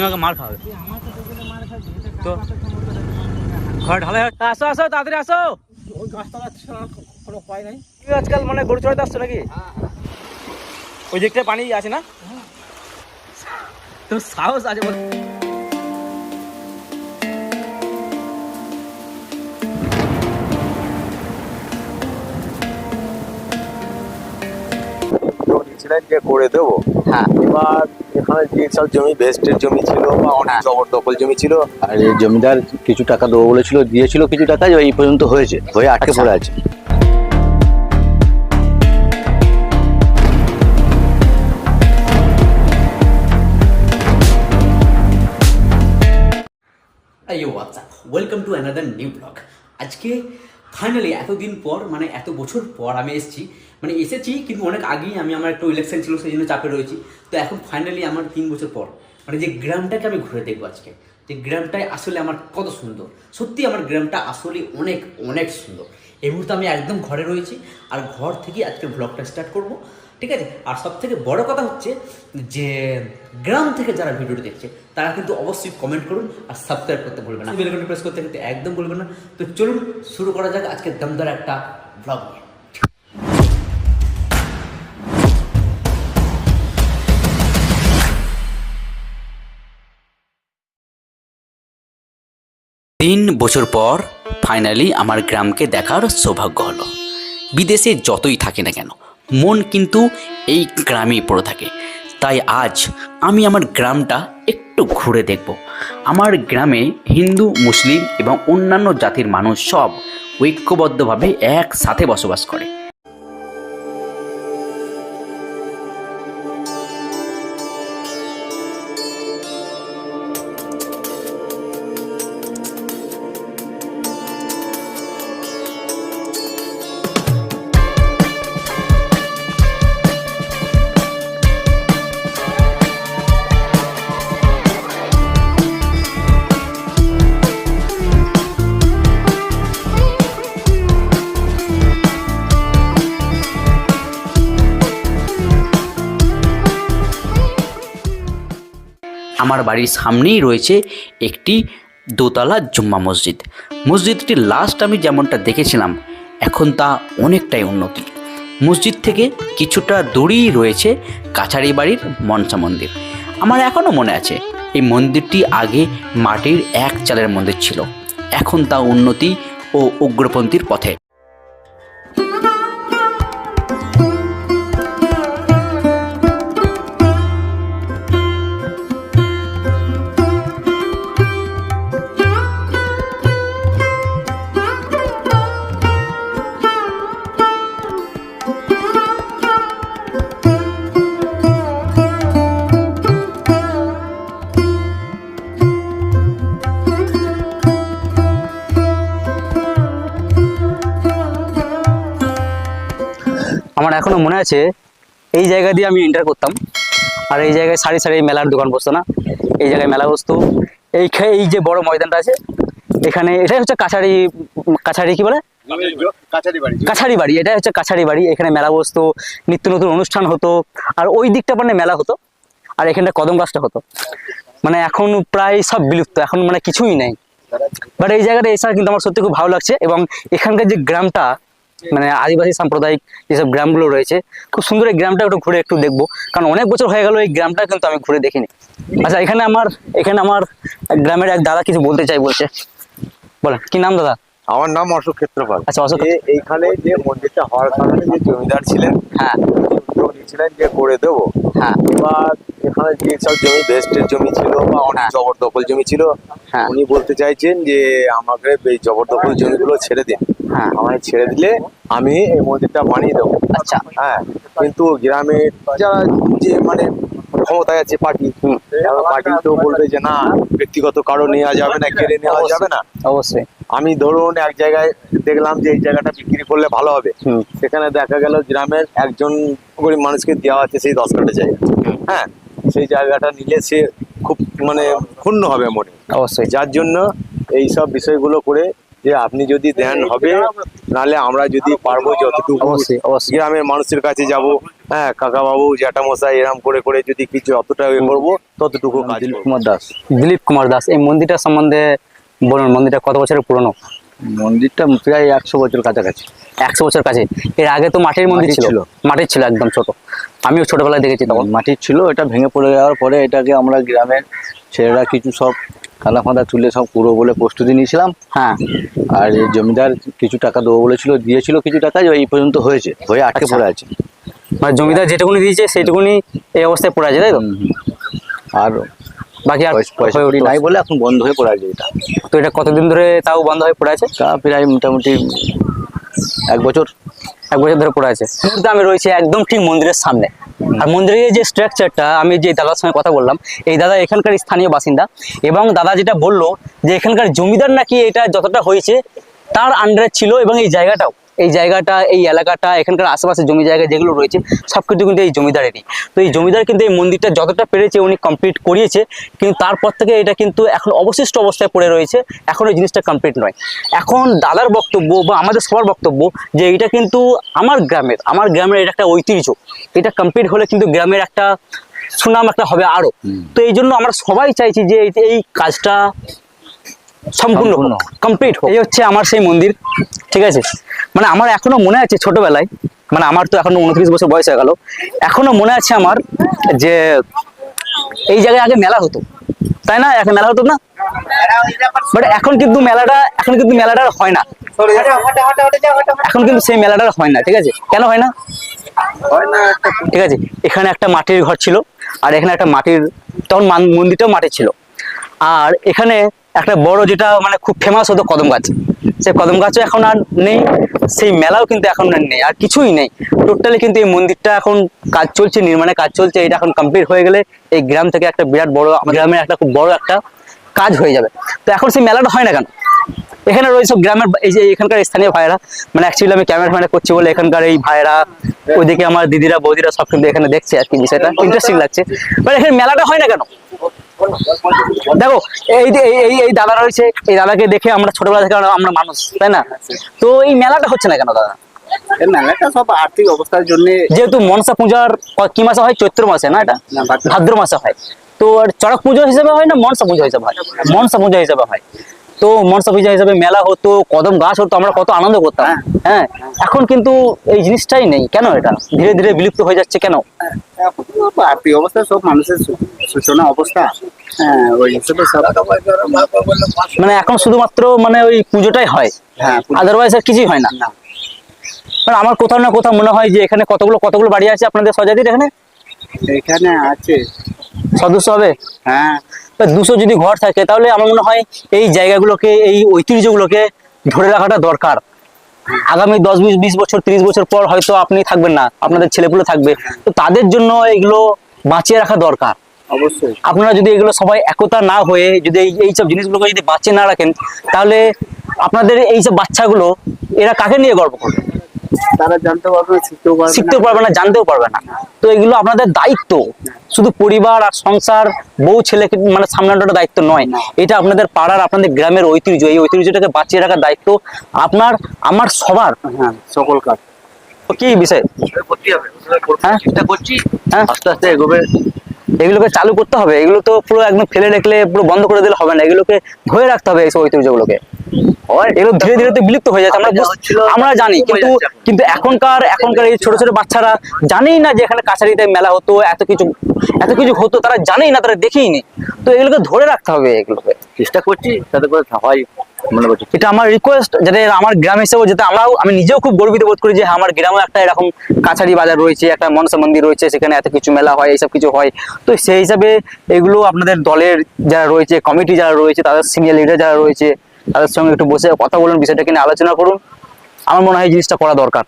তুমি আমাকে মার খাবে তো ঘর ঢালে আসো আসো তাড়াতাড়ি আসো। আজকাল মানে গরু চড়াতে আসছো নাকি? ওই দিকটা পানি আছে না? তো সাহস আছে বল। যে করে দেবো হ্যাঁ। এবার এখানে যে সব জমি ভেস্টের জমি ছিল বা অনেক জবরদখল জমি ছিল। আর এই জমিদার কিছু টাকা দেবো বলেছিল দিয়েছিল কিছু টাকা এই পর্যন্ত হয়েছে হয়ে আটকে আচ্ছা। পড়ে আছে। Welcome to another new blog আজকে ফাইনালি এতদিন পর মানে এত বছর পর আমি এসেছি মানে এসেছি কিন্তু অনেক আগেই আমি আমার একটু ইলেকশন ছিল সেই জন্য চাপে রয়েছি। তো এখন ফাইনালি আমার তিন বছর পর মানে যে গ্রামটাকে আমি ঘুরে দেখব আজকে যে গ্রামটাই আসলে আমার কত সুন্দর। সত্যি আমার গ্রামটা আসলে অনেক অনেক সুন্দর। এই মুহূর্তে আমি একদম ঘরে রয়েছি আর ঘর থেকে আজকে ব্লগটা স্টার্ট করব ঠিক আছে? আর সব থেকে বড় কথা হচ্ছে যে গ্রাম থেকে যারা ভিডিওটা দেখছে তারা কিন্তু অবশ্যই কমেন্ট করুন আর সাবস্ক্রাইব করতে ভুলবেন না। বেলকনটি প্রেস করতে কিন্তু একদম ভুলবেন না। তো চলুন শুরু করা যাক আজকে দমদার একটা ব্লগ তিন বছর পর ফাইনালি আমার গ্রামকে দেখার সৌভাগ্য হলো। বিদেশে যতই থাকে না কেন, মন কিন্তু এই গ্রামেই পড়ে থাকে। তাই আজ আমি আমার গ্রামটা একটু ঘুরে দেখব। আমার গ্রামে হিন্দু, মুসলিম এবং অন্যান্য জাতির মানুষ সব ঐক্যবদ্ধভাবে একসাথে বসবাস করে। আমার বাড়ির সামনেই রয়েছে একটি দোতলা জুম্মা মসজিদ। মসজিদটি লাস্ট আমি যেমনটা দেখেছিলাম, এখন তা অনেকটাই উন্নতি। মসজিদ থেকে কিছুটা দূরেই রয়েছে কাছারি বাড়ির মনসা মন্দির। আমার এখনও মনে আছে, এই মন্দিরটি আগে মাটির এক চালের মন্দির ছিল। এখন তা উন্নতি ও উগ্রপন্থীর পথে। আমার এখনও মনে আছে, এই জায়গা দিয়ে আমি এন্টার করতাম। আর এই জায়গায় সারি সারি মেলার দোকান বসতো না? এই জায়গায় মেলা বসতো। এই এই যে বড় ময়দানটা আছে, এখানে, এটাই হচ্ছে কাছারি কাছারি কি বলে? কাছারি বাড়ি, এটাই হচ্ছে কাছারি বাড়ি। এখানে মেলা বসতো, নিত্য নতুন অনুষ্ঠান হতো। আর ওই দিকটা মানে মেলা হতো। আর এখানটা কদম গাছটা হতো। মানে এখন প্রায় সব বিলুপ্ত, এখন মানে কিছুই নেই। বাট এই জায়গাটা এসে কিন্তু আমার সত্যি খুব ভালো লাগছে এবং এখানকার যে গ্রামটা মানে আদিবাসী সাম্প্রদায়িক যেসব গ্রামগুলো রয়েছে খুব সুন্দর এই গ্রামটা একটু ঘুরে একটু দেখব। কারণ অনেক বছর হয়ে গেল এই গ্রামটা কিন্তু আমি ঘুরে দেখিনি। আচ্ছা এখানে আমার এখানে আমার গ্রামের এক দাদা কিছু বলতে চাই বলছে। বলেন কি নাম দাদা? আমার নাম অশোক ক্ষেত্রপাল। আচ্ছা অশোক এইখানে যে মন্দিরটা হওয়ার কারণে যে জমিদার ছিলেন হ্যাঁ। বলেছিলেন যে করে দেবো। হ্যাঁ। এবার এখানে যে সব জমি জমি ছিল বা অনেক জবরদখল জমি ছিল হ্যাঁ। উনি বলতে চাইছেন যে আমাকে এই জবরদখল জমিগুলো ছেড়ে দিন। হ্যাঁ। আমায় ছেড়ে দিলে আমি এই মন্দিরটা বানিয়ে দেবো। আচ্ছা। হ্যাঁ কিন্তু গ্রামের যারা যে মানে ক্ষমতায় আছে পার্টি পার্টি তো বলবে যে না ব্যক্তিগত কারও নেওয়া যাবে না কেড়ে নেওয়া যাবে না। অবশ্যই। আমি ধরুন এক জায়গায় দেখলাম যে এই জায়গাটা বিক্রি করলে ভালো হবে। সেখানে দেখা গেল গ্রামের একজন গরিব মানুষকে দেওয়া আছে সেই দশ কাঠা জায়গা। হ্যাঁ সেই জায়গাটা নিলে সে খুব মানে ক্ষুণ্ণ হবে মনে। অবশ্যই। যার জন্য এই সব বিষয়গুলো করে যে আপনি যদি দেন হবে নালে আমরা যদি পারব যতটুকু গ্রামের মানুষের কাছে যাব। হ্যাঁ কাকা বাবু জ্যাঠা মশাই এরম করে করে যদি কিছু অতটা ইয়ে করব ততটুকু দিলীপ কুমার দাস। দিলীপ কুমার দাস এই মন্দিরটা সম্বন্ধে বলুন মন্দিরটা কত বছরের পুরনো? মন্দিরটা প্রায় একশো বছর কাছাকাছি। একশো বছর কাছে। এর আগে তো মাটির মন্দির ছিল। ছিল। মাটির ছিল একদম ছোট। আমিও ছোটবেলায় দেখেছি তখন। মাটির ছিল এটা ভেঙে পড়ে যাওয়ার পরে এটাকে আমরা গ্রামের ছেলেরা কিছু সব কাঁদা ফাঁদা তুলে সব পুরো বলে প্রস্তুতি নিয়েছিলাম। হ্যাঁ। আর জমিদার কিছু টাকা দেবো বলেছিল দিয়েছিল কিছু টাকা এই পর্যন্ত হয়েছে হয়ে আটকে আচ্ছা। পড়ে আছে। মানে জমিদার যেটুকুনি দিয়েছে সেইটুকুনি এই অবস্থায় পড়ে আছে তাই তো। আর বাকি আর পয়সা কড়ি নাই বলে এখন বন্ধ হয়ে পড়ে আছে এটা। তো এটা কতদিন ধরে তাও বন্ধ হয়ে পড়ে আছে? তা প্রায় মোটামুটি এক বছর। এক বছর ধরে পড়ে আছে। আমি রয়েছি একদম ঠিক মন্দিরের সামনে। আর মন্দিরের যে স্ট্রাকচারটা আমি যে দাদার সঙ্গে কথা বললাম, এই দাদা এখানকার স্থানীয় বাসিন্দা এবং দাদা যেটা বলল যে এখানকার জমিদার নাকি এটা যতটা হয়েছে তার আন্ডারে ছিল এবং এই জায়গাটাও। এই জায়গাটা এই এলাকাটা এখানকার আশেপাশে জমি জায়গা যেগুলো রয়েছে সব কিছু কিন্তু এই জমিদারেরই। তো এই জমিদার কিন্তু এই মন্দিরটা যতটা পেরেছে উনি কমপ্লিট করিয়েছে কিন্তু তারপর থেকে এটা কিন্তু এখন অবশিষ্ট অবস্থায় পড়ে রয়েছে এখন এই জিনিসটা কমপ্লিট নয়। এখন দাদার বক্তব্য বা আমাদের সবার বক্তব্য যে এটা কিন্তু আমার গ্রামের আমার গ্রামের এটা একটা ঐতিহ্য। এটা কমপ্লিট হলে কিন্তু গ্রামের একটা সুনাম একটা হবে আরও তো এই জন্য আমরা সবাই চাইছি যে এই- এই কাজটা সম্পূর্ণ। কমপ্লিট এই হচ্ছে আমার সেই মন্দির ঠিক আছে? মানে আমার এখনও মনে আছে ছোটবেলায় মানে আমার তো এখনও উনত্রিশ বছর বয়স হয়ে গেল এখনও মনে আছে আমার যে এই জায়গায় আগে মেলা হতো তাই না? এখন মেলা হতো না? বাট এখন কিন্তু মেলাটা এখন কিন্তু মেলাটা হয় না। এখন কিন্তু সেই মেলাটা হয় না ঠিক আছে? কেন হয় না? ঠিক আছে? এখানে একটা মাটির ঘর ছিল আর এখানে একটা মাটির তখন মান- মন্দিরটাও মাটির ছিল। আর এখানে একটা বড় যেটা মানে খুব ফেমাস হতো কদম গাছ। সেই কদম গাছও এখন আর নেই, সেই মেলাও কিন্তু এখন আর নেই, আর কিছুই নেই। টোটালি কিন্তু এই মন্দিরটা এখন কাজ চলছে নির্মাণে কাজ চলছে, এটা এখন কমপ্লিট হয়ে গেলে এই গ্রাম থেকে একটা বিরাট বড়, আমাদের গ্রামের একটা খুব বড় একটা কাজ হয়ে যাবে। তো এখন সেই মেলাটা হয় না কেন? এখানে রয়েছে গ্রামের এই যে এখানকার স্থানীয় ভাইরা মানে অ্যাকচুয়ালি আমি ক্যামেরা ফ্যামেরা করছি বলে এখানকার এই ভাইরা ওইদিকে আমার দিদিরা, বৌদিরা সব কিন্তু এখানে দেখছে আর কি বিষয়টা। ইন্টারেস্টিং লাগছে। বাট এখানে মেলাটা হয় না কেন? দেখো এই এই দাদা রয়েছে এই দাদাকে দেখে আমরা ছোটবেলা থেকে আমরা- মানুষ তাই না? তো এই মেলাটা হচ্ছে না কেন দাদা? মেলাটা সব আর্থিক অবস্থার জন্য যেহেতু মনসা পূজার কি মাসে হয়? চৈত্র মাসে না এটা? ভাদ্র। মাসে হয়। তো আর চড়ক পুজো হিসেবে হয় না মনসা পুজো হিসেবে হয়? মনসা পূজা হিসেবে হয়। তো মনসা পূজা হিসেবে মেলা হতো কদম গাছ হতো আমরা কত আনন্দ করতাম। হ্যাঁ। এখন কিন্তু এই জিনিসটাই নেই। কেন এটা? ধীরে ধীরে বিলুপ্ত হয়ে যাচ্ছে কেন? অবস্থা সব মানুষের সূচনা অবস্থা। হ্যাঁ ওই মানে এখন শুধুমাত্র মানে ওই পুজোটাই হয়। হ্যাঁ আদারওয়াইজ আর কিছুই হয় না। না। মানে আমার কোথাও না কোথাও মনে হয় যে এখানে কতগুলো কতগুলো বাড়ি আছে আপনাদের সজাতির এখানে? এখানে আছে। সদস্য হবে? হ্যাঁ। দুশো যদি ঘর থাকে তাহলে আমার মনে হয় এই জায়গাগুলোকে এই ঐতিহ্যগুলোকে ধরে রাখাটা দরকার। আগামী দশ বিশ বিশ বছর তিরিশ বছর পর হয়তো আপনি থাকবেন না আপনাদের ছেলেপুলে থাকবে। তো তাদের জন্য এগুলো বাঁচিয়ে রাখা দরকার। অবশ্যই। আপনারা যদি এগুলো সবাই একতা না হয়ে যদি এই এইসব জিনিসগুলোকে যদি বাঁচিয়ে না রাখেন তাহলে আপনাদের এইসব বাচ্চাগুলো এরা কাকে নিয়ে গর্ব করবে? তারা জানতে পারবে শিখতেও পারবে শিখতেও পারবে না জানতেও পারবে না। তো এগুলো আপনাদের দায়িত্ব। শুধু পরিবার আর সংসার বউ ছেলেকে মানে সামলানোটা দায়িত্ব নয়। এটা আপনাদের পাড়ার আপনাদের গ্রামের ঐতিহ্য। এই ঐতিহ্যটাকে বাঁচিয়ে রাখার দায়িত্ব আপনার আমার সবার। হ্যাঁ সকল কাজ তো কি বিষয় হ্যাঁ? চেষ্টা করছি হ্যাঁ? আস্তে আস্তে এগোবে। এগুলোকে চালু করতে হবে। এগুলো তো পুরো একদম ফেলে রাখলে পুরো বন্ধ করে দিলে হবে না। এগুলোকে ধরে রাখতে হবে এইসব ঐতিহ্যগুলোকে এগুলো ধীরে ধীরে তো বিলুপ্ত হয়ে যাচ্ছে। আমরা আমরা জানি কিন্তু কিন্তু এখনকার এখনকার এই ছোট ছোট বাচ্চারা জানেই না যে এখানে কাছারিতে মেলা হতো এত কিছু এত কিছু হতো তারা জানেই না তারা দেখেই নি। তো এগুলোকে ধরে রাখতে হবে এগুলোকে। চেষ্টা করছি তাদের করে হয় মনে করছি? এটা আমার রিকোয়েস্ট যাতে আমার গ্রাম হিসেবে যাতে আমরাও আমি নিজেও খুব গর্বিত বোধ করি যে হ্যাঁ, আমার গ্রামে একটা এরকম কাছারি বাজার রয়েছে একটা মনসা মন্দির রয়েছে সেখানে এত কিছু মেলা হয় এইসব কিছু হয়। তো সেই হিসাবে এগুলো আপনাদের দলের যারা রয়েছে কমিটি যারা রয়েছে তাদের সিনিয়র লিডার যারা রয়েছে তাদের সঙ্গে একটু বসে কথা বলুন বিষয়টাকে নিয়ে আলোচনা করুন। আমার মনে হয় এই জিনিসটা করা দরকার।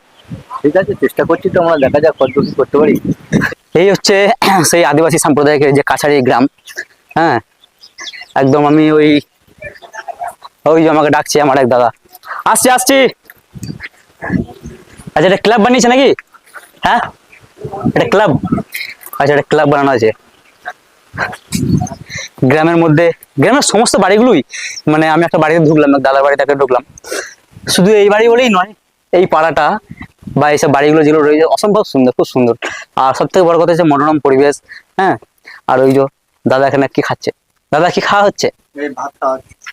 ঠিক আছে চেষ্টা করছি তো আমরা দেখা যাক কত কি করতে পারি। এই হচ্ছে সেই আদিবাসী সাম্প্রদায়িকের যে কাছারি গ্রাম হ্যাঁ একদম আমি ওই ওই যে আমাকে ডাকছে আমার এক দাদা। আসছি আসছি। আচ্ছা এটা ক্লাব বানিয়েছে নাকি? হ্যাঁ? এটা ক্লাব। আচ্ছা এটা ক্লাব বানানো আছে গ্রামের মধ্যে, গ্রামের সমস্ত বাড়িগুলোই মানে আমি একটা বাড়িতে ঢুকলাম দাদার বাড়িটাকে ঢুকলাম। শুধু এই বাড়ি বলেই নয়, এই পাড়াটা বা এইসব বাড়িগুলো যেগুলো রয়েছে, অসম্ভব সুন্দর, খুব সুন্দর। আর সব থেকে বড় কথা হচ্ছে মনোরম পরিবেশ হ্যাঁ? আর ওই যে দাদা এখানে কি খাচ্ছে? দাদা কি খাওয়া হচ্ছে?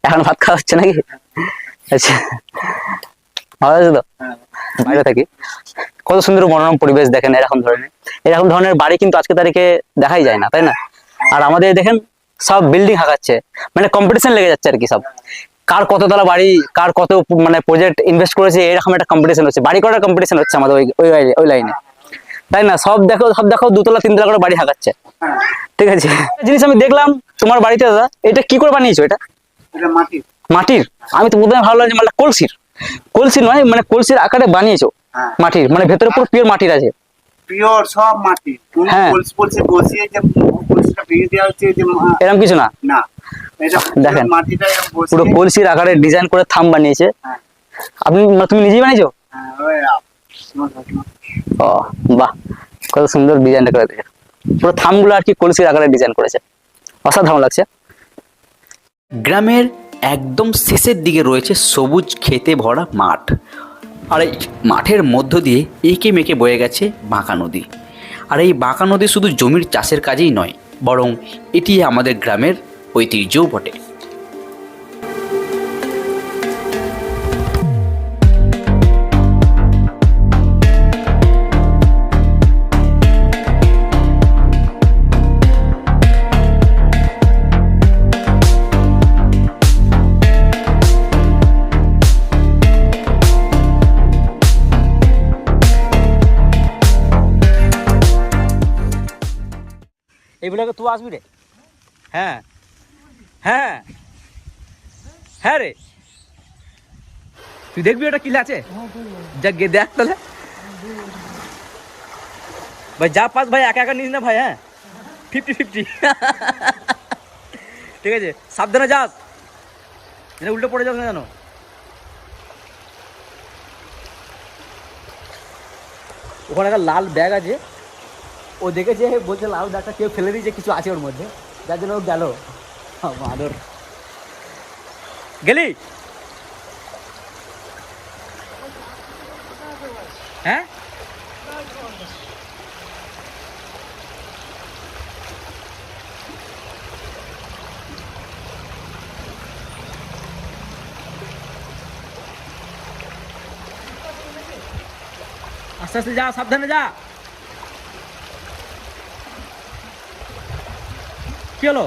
এখন ভাত খাওয়া হচ্ছে নাকি? আচ্ছা। ভালো আছে তো? হ্যাঁ। বাইরে থাকি। কত সুন্দর মনোরম পরিবেশ দেখেন এরকম ধরনের। এরকম ধরনের বাড়ি কিন্তু আজকে তারিখে দেখাই যায় না তাই না? আর আমাদের দেখেন সব বিল্ডিং হাঁকাচ্ছে। মানে কম্পিটিশন লেগে যাচ্ছে আর কি সব। কার কততলা বাড়ি কার কত মানে প্রজেক্ট ইনভেস্ট করেছে এরকম একটা কম্পিটিশন হচ্ছে। বাড়ি করার কম্পিটিশন হচ্ছে আমাদের ওই ওই লাইনে- ওই লাইনে তাই না? সব দেখো সব দেখো দুতলা তিনতলা করে বাড়ি হাঁকাচ্ছে। ঠিক আছে? জিনিস আমি দেখলাম তোমার বাড়িতে দাদা। এটা কি করে বানিয়েছো এটা? মাটির। আমি তো প্রথমে ভাবলাম যে মানে কলসির। কলসি নয় মানে কলসির আকারে বানিয়েছো। হ্যাঁ। মাটির মানে ভেতরে পুরো পিওর মাটির আছে। পিওর সব মাটি হ্যাঁ। বসিয়ে যে পলসটা ভেঙে দেওয়া হচ্ছে যে এরকম কিছু না? না। দেখেন। পুরো কলসির আকারে ডিজাইন করে থাম বানিয়েছে। হ্যাঁ। আপনি মানে তুমি নিজেই বানিয়েছো। ও বাহ। কত সুন্দর ডিজাইনটা করে দিয়েছে পুরো থামগুলো আর কি কলসির আকারে ডিজাইন করেছে। অসাধারণ লাগছে। গ্রামের একদম শেষের দিকে রয়েছে সবুজ খেতে ভরা মাঠ। আর এই মাঠের মধ্য দিয়ে এঁকে মেঁকে বয়ে গেছে বাঁকা নদী। আর এই বাঁকা নদী শুধু জমির চাষের কাজেই নয়, বরং এটি আমাদের গ্রামের ঐতিহ্যও বটে। এইগুলোকে তুই আসবি রে? হ্যাঁ। হ্যাঁ। হ্যাঁ রে। তুই দেখবি ওটা কি আছে? যা গে দেখ তাহলে। ভাই, যা পাস ভাই, একা একা নিস না ভাই হ্যাঁ? Fifty fifty. ঠিক আছে, সাবধানে যাস। যেন উল্টো পড়ে যাস না জানো ওখানে একটা লাল ব্যাগ আছে। ও দেখেছে বলছে লাল ব্যাগটা কেউ ফেলে দিয়েছে, কিছু আছে ওর মধ্যে। যার জন্য ও গেল। মাদর গেলি? হ্যাঁ? আস্তে আস্তে যা, সাবধানে যা। কি হলো?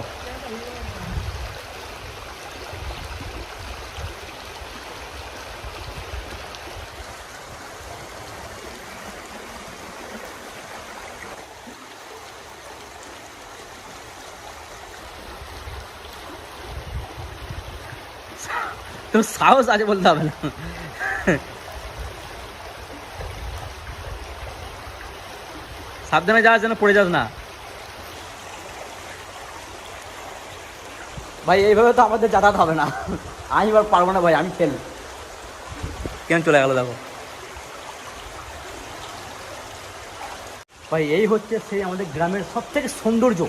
তো সাহস আছে বলতে হবে না। সাবধানে যাওয়ার জন্য পড়ে যাস না। ভাই এইভাবে তো আমাদের যাতায়াত হবে না। আমি এবার পারব না ভাই আমি খেলি কেন চলে গেল দেখো। ভাই এই হচ্ছে সেই আমাদের গ্রামের সব থেকে সৌন্দর্য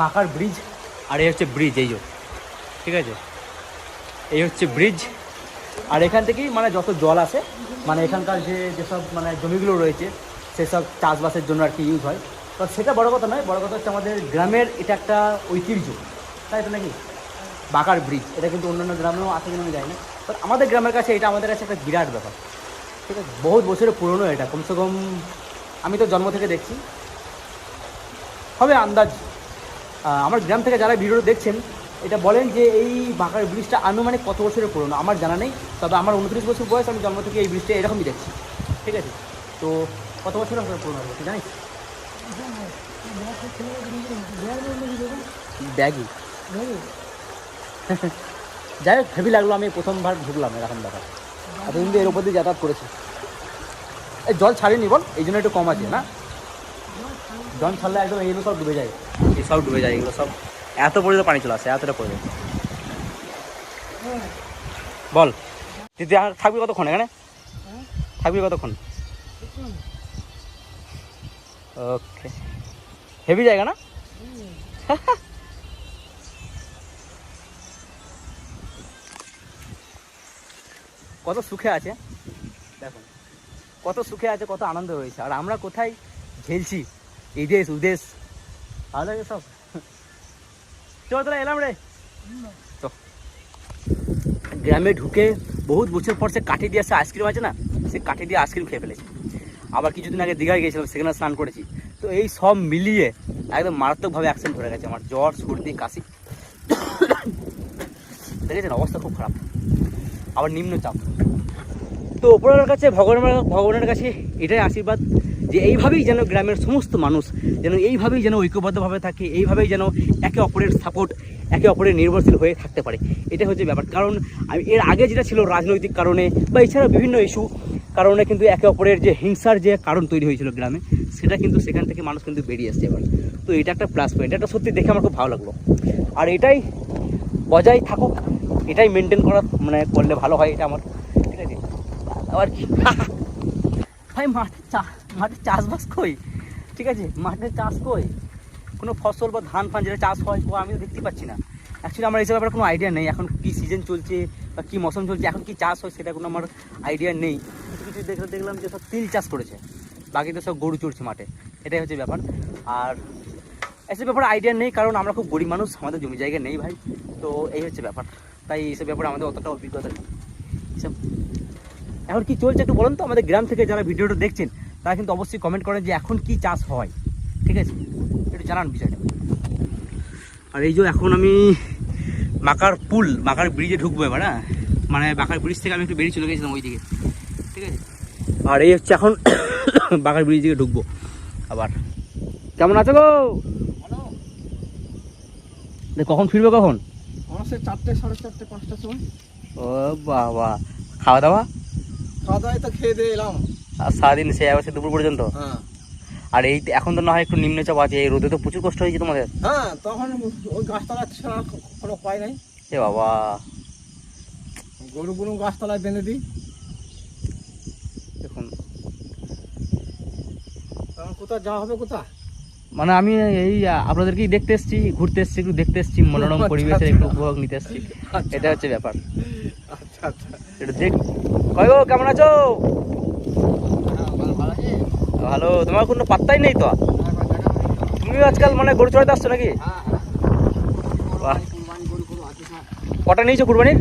বাঁকার ব্রিজ আর এই হচ্ছে ব্রিজ এই যে। ঠিক আছে? এই হচ্ছে ব্রিজ আর এখান থেকেই মানে যত জল আসে মানে এখানকার যে যেসব মানে জমিগুলো রয়েছে সেসব চাষবাসের জন্য আর কি ইউজ হয়। তো সেটা বড় কথা নয় বড় কথা হচ্ছে আমাদের গ্রামের এটা একটা ঐতিহ্য। তাই তো নাকি? বাঁকার ব্রিজ এটা কিন্তু অন্যান্য গ্রামেও আছে কিনা আমি জানি না। বাট আমাদের গ্রামের কাছে এটা আমাদের কাছে একটা বিরাট ব্যাপার। ঠিক আছে? বহুত বছরের পুরনো এটা। কমসে কম আমি তো জন্ম থেকে দেখছি। হবে আন্দাজ। আমার গ্রাম থেকে যারা ভিডিও দেখছেন এটা বলেন যে এই বাঁকার ব্রিজটা আনুমানিক কত বছরের পুরনো? আমার জানা নেই। তবে আমার উনত্রিশ বছর বয়স আমি জন্ম থেকে এই ব্রিজটা এরকমই দেখছি। ঠিক আছে? তো কত বছরের পুরনো হবে জানিস? ব্যাগই যাই হোক হেভি লাগল আমি প্রথমবার ঢুকলাম এরকম ব্যাপার। এতদিন তো এর উপর দিয়ে যাতায়াত করেছি। এই জল ছাড়েনি বল এই জন্য একটু কম আছে না? জল ছাড়লে একদম এইগুলো সব ডুবে যায়। এই সব ডুবে যায় এগুলো সব এত পর্যন্ত পানি চলে আসে এতটা পর্যন্ত। বল দিদি আর থাকবি কতক্ষণ এখানে? থাকবি কতক্ষণ? ওকে। হেভি জায়গা না? কত সুখে আছে? দেখুন, কত সুখে আছে, কত আনন্দ হয়েছে। আর আমরা কোথায় ঝেলছি? এই দেশ উদেশ। ভালো লাগে সব? চল তোরা এলাম রে। তো, গ্রামে ঢুকে বহুত বছর পর সে কাঠি দিয়ে আসে আইসক্রিম আছে না, সে কাঠি দিয়ে আইসক্রিম খেয়ে ফেলেছে। আবার কিছুদিন আগে দীঘায় গিয়েছিলাম, সেখানে স্নান করেছি। তো এই সব মিলিয়ে একদম মারাত্মকভাবে অ্যাক্সিডেন্ট ধরে গেছে। আমার জ্বর, সর্দি, কাশি। দেখেছেন? অবস্থা খুব খারাপ। আবার নিম্নচাপ তো ওপরের কাছে, ভগবানের ভগবানের কাছে এটাই আশীর্বাদ যে এইভাবেই যেন গ্রামের সমস্ত মানুষ যেন এইভাবেই যেন ঐক্যবদ্ধভাবে থাকে, এইভাবেই যেন একে অপরের সাপোর্ট একে অপরের নির্ভরশীল হয়ে থাকতে পারে। এটা হচ্ছে ব্যাপার। কারণ আমি এর আগে যেটা ছিল রাজনৈতিক কারণে বা এছাড়া বিভিন্ন ইস্যু কারণে কিন্তু একে অপরের যে হিংসার যে কারণ তৈরি হয়েছিল গ্রামে, সেটা কিন্তু সেখান থেকে মানুষ কিন্তু বেরিয়ে আসছে এবার। তো এটা একটা প্লাস পয়েন্ট এটা সত্যি দেখে আমার খুব ভালো লাগল। আর এটাই বজায় থাকুক। এটাই মেনটেন করা মানে করলে ভালো হয়, এটা আমার, ঠিক আছে? আবার কি? ভাই, মাঠে চা, মাঠে চাষবাস কই? ঠিক আছে? মাঠে চাষ কই? কোনো ফসল বা ধান ফান যেটা চাষ হয় আমি দেখতে পাচ্ছি না। অ্যাকচুয়ালি আমার এইসব ব্যাপারে কোনো আইডিয়া নেই। এখন কী সিজন চলছে বা কী মৌসুম চলছে, এখন কী চাষ হয়, সেটা কোনো আমার আইডিয়া নেই। কিছু কিছু দেখলে দেখলাম যে সব তিল চাষ করেছে। বাকি তো সব গরু চড়ছে মাঠে। এটাই হচ্ছে ব্যাপার। আর এসব ব্যাপারে আইডিয়া নেই, কারণ আমরা খুব গরিব মানুষ, আমাদের জমি জায়গা নেই ভাই। তো এই হচ্ছে ব্যাপার। তাই এইসব ব্যাপারে আমাদের অতটা অভিজ্ঞতা নেই। এসব এখন কি চলছে একটু বলুন তো? আমাদের গ্রাম থেকে যারা ভিডিওটা দেখছেন, তারা কিন্তু অবশ্যই কমেন্ট করেন যে এখন কি চাষ হয়। ঠিক আছে? একটু জানান বিষয়টা। আর এই যে এখন আমি মাকার পুল, মাকার ব্রিজে ঢুকবো এবার হ্যাঁ? মানে বাঁকার ব্রিজ থেকে আমি একটু বেরিয়ে চলে গেছিলাম ওই দিকে ঠিক আছে? আর এই হচ্ছে এখন বাঁকার ব্রিজ দিকে ঢুকবো আবার। কেমন আছো গো? কখন ফিরবে কখন? আমার চারটে সাড়ে চারটে পাঁচটার সময়। ও বাবা। খাওয়া দাওয়া? খাওয়া দাওয়ায় তো খেয়ে দিয়ে এলাম। আর সারাদিন সে আছে দুপুর পর্যন্ত? হ্যাঁ। আর এই এখন তো না হয় একটু নিম্নচাপ আছে এই রোদে তো প্রচুর কষ্ট হয়েছে তোমাদের? হ্যাঁ তখন ওই গাছতলা ছাড়া কোনো উপায় নাই। এ বাবা। গরুগুলো গাছতলায় বেঁধে দিই। দেখুন। কোথাও যাওয়া হবে কোথা মানে আমি এই আপনাদেরকেই দেখতে এসেছি ঘুরতে এসেছি একটু দেখতে এসেছি মনোরম আচ্ছা, পরিবেশের আচ্ছা। একটু উপভোগ নিতে এসেছি। আচ্ছা। এটা হচ্ছে ব্যাপার। আচ্ছা আচ্ছা। একটু দেখ কয় গো কেমন আছো? ভালো তোমার কোনো পাত্তাই নেই তো? তুমিও আজকাল মানে গরু চড়াতে আসছো নাকি? বাহ। কটা নিয়েছো কুরবানির?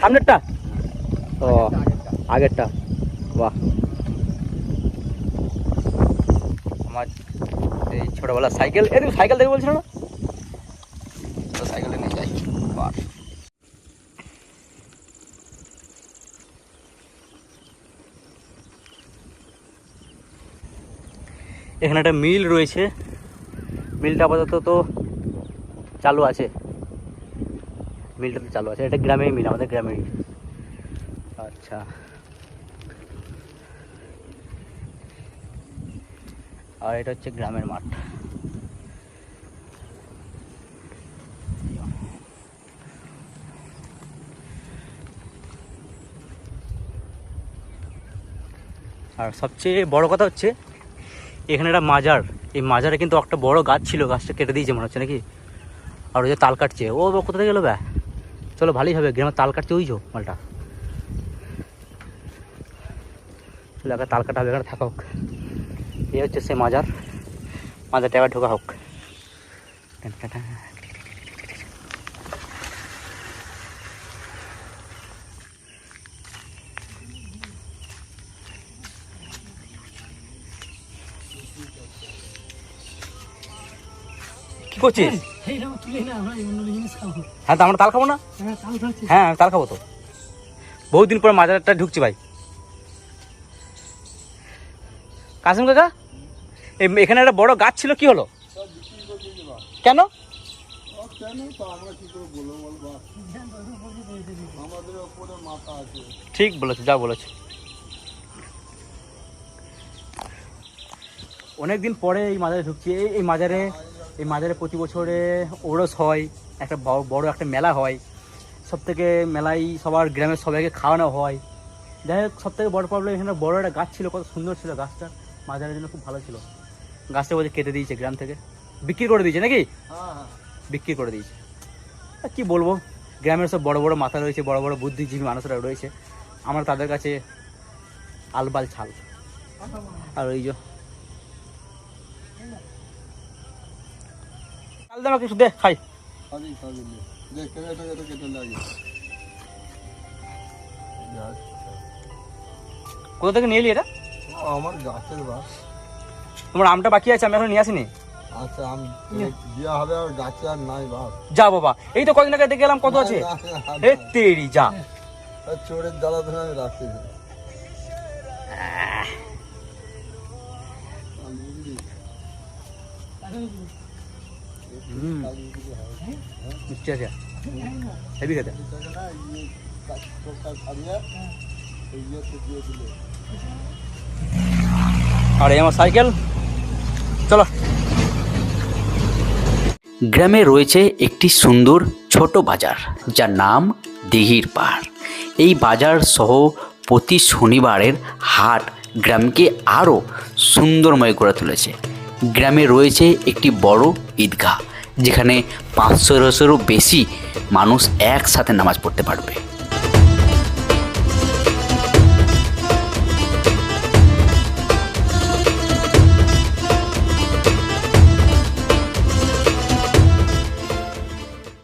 সামনেরটা? ও আগেরটা। বাহ আমার এই ছোটবেলা সাইকেল। তুমি সাইকেল দেখে বলছিল না? সাইকেলে নিয়ে যাই। এখানে একটা মিল রয়েছে। মিলটা আপাতত তো চালু আছে। মিলটা তো চালু আছে। এটা গ্রামের মিল আমাদের গ্রামেরই আচ্ছা। আর এটা হচ্ছে গ্রামের মাঠ। আর সবচেয়ে বড় কথা হচ্ছে, এখানে একটা মাজার। এই মাজারে কিন্তু একটা বড় গাছ ছিল, গাছটা কেটে দিয়েছে মনে হচ্ছে নাকি? আর ওই যে তাল কাটছে। ও কোথা থেকে গেলো ব্যা? চলো, ভালোই হবে। গ্রামে তাল কাটছে, ওই যো মালটা। চলো, একা তাল কাটা হবে এখানে থাকা হোক। এই হচ্ছে সে মাজার। মাজারটা এবার ঢোকা হোক। করছিস? হ্যাঁ আমরা তাল খাব না? হ্যাঁ তাল খাব তো। বহুত দিন পর মাজারটা ঢুকছি ভাই। কাসিম কাকা এই এখানে একটা বড় গাছ ছিল কি হলো? কেন? ঠিক বলেছ যা বলেছ। অনেক দিন পরে এই মাজারে ঢুকছি এই এই মাজারে এই মাজারে প্রতি বছরে ওরস হয় একটা বড় একটা মেলা হয়। সব থেকে মেলায় সবার গ্রামের সবাইকে খাওয়ানো হয়। যাই হোক সব থেকে বড় প্রবলেম এখানে বড় একটা গাছ ছিল কত সুন্দর ছিল গাছটা। মাজারের জন্য খুব ভালো ছিল। গাছটা বলছে কেটে দিয়েছে গ্রাম থেকে। বিক্রি করে দিয়েছে নাকি? বিক্রি করে দিয়েছে। আর কি বলব গ্রামের সব বড় বড় মাথা রয়েছে বড় বড় বুদ্ধিজীবী মানুষরা রয়েছে। আমরা তাদের কাছে আলবাল ছাল। আর ওই যে চাল দে খাই। কোথা থেকে নিয়ে এলি এটা? আমার গাছের বাস। তোমার আমটা বাকি আছে আমি এখন নিয়ে আসিনি? আচ্ছা আমি বিয়া হবে আর গাছে আর নাই বাস। যা বাবা এই তো কদিন আগে দেখে গেলাম কত আছে। এ তেরি যা। চোরের জ্বালা ধরে আমি রাখছি। হেভি খেতে আমার সাইকেল। চলো। গ্রামে রয়েছে একটি সুন্দর ছোট বাজার, যার নাম দিঘির পাহাড় এই বাজার সহ প্রতি শনিবারের হাট গ্রামকে আরও সুন্দরময় করে তুলেছে। গ্রামে রয়েছে একটি বড় ঈদগাহ যেখানে পাঁচশোরও বেশি মানুষ একসাথে নামাজ পড়তে পারবে।